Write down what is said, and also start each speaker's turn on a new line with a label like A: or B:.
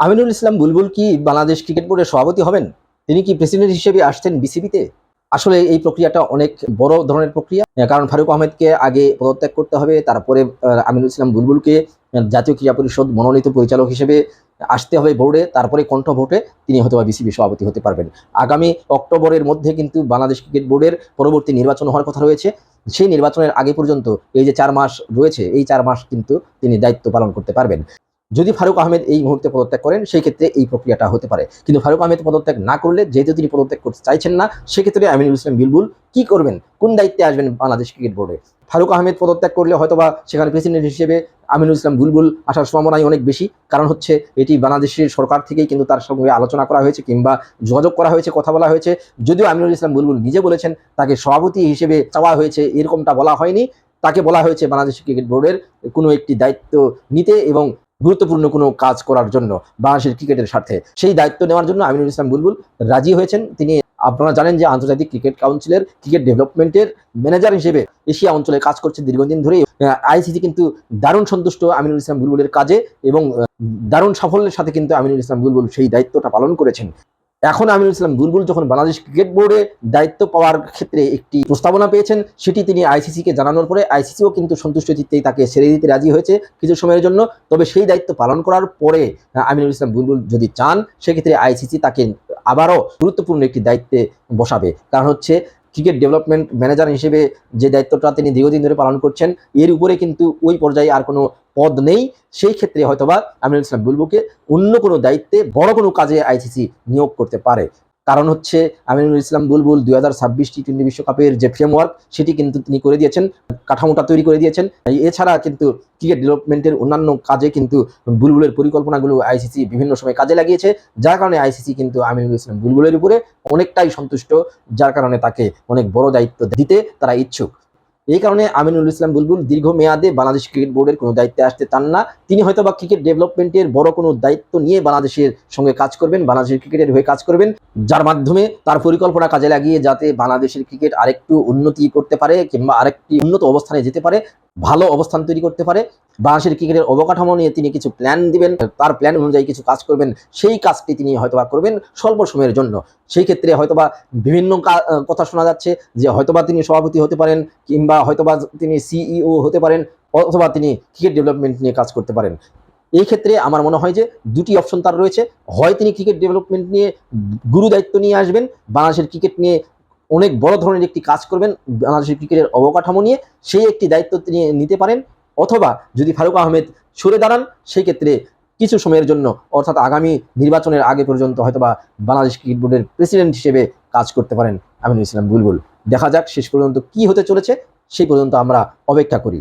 A: আমিনুল ইসলাম বুলবুল কি বাংলাদেশ ক্রিকেট বোর্ডের সভাপতি হবেন? তিনি কি প্রেসিডেন্ট হিসেবে আসছেন বিসিবিতে? আসলে এই প্রক্রিয়াটা অনেক বড় ধরনের প্রক্রিয়া। কারণ ফারুক আহমেদকে আগে পদত্যাগ করতে হবে, তারপরে আমিনুল ইসলাম বুলবুলকে জাতীয় ক্রীড়া পরিষদ মনোনীত পরিচালক হিসেবে আসতে হবে বোর্ডে, তারপরে কণ্ঠ ভোটে তিনি হয়তো বিসিবি সভাপতি হতে পারবেন। আগামী অক্টোবরের মধ্যে কিন্তু বাংলাদেশ ক্রিকেট বোর্ডের পরবর্তী নির্বাচন হওয়ার কথা রয়েছে। সেই নির্বাচনের আগে পর্যন্ত এই যে চার মাস রয়েছে, এই চার মাস কিন্তু তিনি দায়িত্ব পালন করতে পারবেন। যদি ফারুক আহমেদ এই মুহূর্তে পদত্যাগ করেন, সেই ক্ষেত্রে এই প্রক্রিয়াটা হতে পারে। কিন্তু ফারুক আহমেদ পদত্যাগ না করলে, যেহেতু তিনি পদত্যাগ করতে চাইছেন না, সেক্ষেত্রে আমিনুল ইসলাম বিলবুল কি করবেন? কোন দায়িত্বে আসবেন বাংলাদেশ ক্রিকেট বোর্ডে? ফারুক আহমেদ পদত্যাগ করলে হয়তোবা সেখানে প্রেসিডেন্ট হিসেবে আমিনুল ইসলাম বুলবুল আসার সম্ভাবনাই অনেক বেশি। কারণ হচ্ছে, এটি বাংলাদেশের সরকার থেকেই কিন্তু তার সঙ্গে আলোচনা করা হয়েছে কিংবা যোগাযোগ করা হয়েছে, কথা বলা হয়েছে। যদিও আমিনুল ইসলাম বুলবুল নিজে বলেছেন, তাকে সভাপতি হিসেবে চাওয়া হয়েছে, এরকমটা বলা হয়নি। তাকে বলা হয়েছে বাংলাদেশ ক্রিকেট বোর্ডের কোনো একটি দায়িত্ব নিতে এবং গুরুত্বপূর্ণ কোনো কাজ করার জন্য বাংলাদেশের ক্রিকেটের স্বার্থে। সেই দায়িত্ব নেওয়ার জন্য আমিনুল ইসলাম বুলবুল রাজি হয়েছেন। তিনি আপনারা জানেন যে আন্তর্জাতিক ক্রিকেট কাউন্সিলের ক্রিকেট ডেভেলপমেন্টের ম্যানেজার হিসেবে এশিয়া অঞ্চলে কাজ করছে দীর্ঘদিন ধরেই। আইসিসি কিন্তু দারুণ সন্তুষ্ট আমিনুল ইসলাম বুলবুলের কাজে এবং দারুণ সাফল্যের সাথে কিন্তু আমিনুল ইসলাম বুলবুল সেই দায়িত্বটা পালন করেছেন। এখন আমিনুল ইসলাম বুলবুল যখন বাংলাদেশ ক্রিকেট বোর্ডে দায়িত্ব পাওয়ার ক্ষেত্রে একটি প্রস্তাবনা পেয়েছেন, সেটি তিনি আইসিসিকে জানানোর পরে আইসিসিও কিন্তু সন্তুষ্ট চিত্তেই তাকে ছেড়ে দিতে রাজি হয়েছে কিছু সময়ের জন্য। তবে সেই দায়িত্ব পালন করার পরে আমিনুল ইসলাম বুলবুল যদি চান, সেক্ষেত্রে আইসিসি তাকে আবারও গুরুত্বপূর্ণ একটি দায়িত্বে বসাবে। কারণ হচ্ছে, ক্রিকেট ডেভেলপমেন্ট ম্যানেজার হিসেবে যে দায়িত্বটা তিনি দীর্ঘদিন ধরে পালন করছেন, এর উপরে কিন্তু ওই পর্যায়ে আর কোনো পদ নেই, সেই ক্ষেত্রে হয়তোবা আমিনুল ইসলাম বুলবুকে অন্য কোনো দায়িত্বে বড় কোনো কাজে আইসিসি নিয়োগ করতে পারে। কারণ হচ্ছে আমিনুল ইসলাম বুলবুল দুই হাজার ছাব্বিশ টি টোয়েন্টি বিশ্বকাপের যে ফ্রেমওয়ার্ক সেটি কিন্তু তিনি করে দিয়েছেন, কাঠামোটা তৈরি করে দিয়েছেন। এছাড়া কিন্তু ক্রিকেট ডেভেলপমেন্টের অন্যান্য কাজে কিন্তু বুলবুলের পরিকল্পনাগুলো আইসিসি বিভিন্ন সময় কাজে লাগিয়েছে, যার কারণে আইসিসি কিন্তু আমিনুল ইসলাম বুলবুলের উপরে অনেকটাই সন্তুষ্ট, যার কারণে তাকে অনেক বড় দায়িত্ব দিতে তারা ইচ্ছুক। এই কারণে আমিনুল ইসলাম বুলবুল দীর্ঘ মেয়াদে বাংলাদেশ ক্রিকেট বোর্ডের কোনো দায়িত্বে আসতে চান না। তিনি হয়তো বা ক্রিকেট ডেভেলপমেন্টের বড় কোনো দায়িত্ব নিয়ে বাংলাদেশের সঙ্গে কাজ করবেন, বাংলাদেশের ক্রিকেটের হয়ে কাজ করবেন। যার মাধ্যমে তার পরিকল্পনা কাজে লাগিয়ে যাতে বাংলাদেশের ক্রিকেট আরেকটু উন্নতি করতে পারে কিংবা আরেকটি উন্নত অবস্থানে যেতে পারে ভালো অবস্থান তৈরি করতে পারে। বাংলাদেশের ক্রিকেটের অবকাঠামো নিয়ে তিনি কিছু প্ল্যান দিবেন, তার প্ল্যান অনুযায়ী কিছু কাজ করবেন, সেই কাজটি তিনি হয়তোবা করবেন স্বল্প সময়ের জন্য। সেই ক্ষেত্রে হয়তোবা বিভিন্ন কথা শোনা যাচ্ছে যে হয়তোবা তিনি সভাপতি হতে পারেন কিংবা হয়তোবা তিনি সিইও হতে পারেন, অথবা তিনি ক্রিকেট ডেভেলপমেন্ট নিয়ে কাজ করতে পারেন। এই ক্ষেত্রে আমার মনে হয় যে দুটি অপশন তার রয়েছে। হয় তিনি ক্রিকেট ডেভেলপমেন্ট নিয়ে গুরু দায়িত্ব নিয়ে আসবেন, বাংলাদেশের ক্রিকেট নিয়ে অনেক বড় ধরনের একটি কাজ করবেন বাংলাদেশের ক্রিকেটের অবকাঠামো নিয়ে, সেই একটি দায়িত্ব তিনি নিতে পারেন। অথবা যদি ফারুক আহমেদ সরে দাঁড়ান সেই ক্ষেত্রে কিছু সময়ের জন্য, অর্থাৎ আগামী নির্বাচনের আগে পর্যন্ত হয়তোবা বাংলাদেশ ক্রিকেট বোর্ডের প্রেসিডেন্ট হিসেবে কাজ করতে পারেন। আমিনুল ইসলাম বুলবুল। দেখা যাক শেষ পর্যন্ত কি হতে চলেছে, সেই পর্যন্ত আমরা অপেক্ষা করি।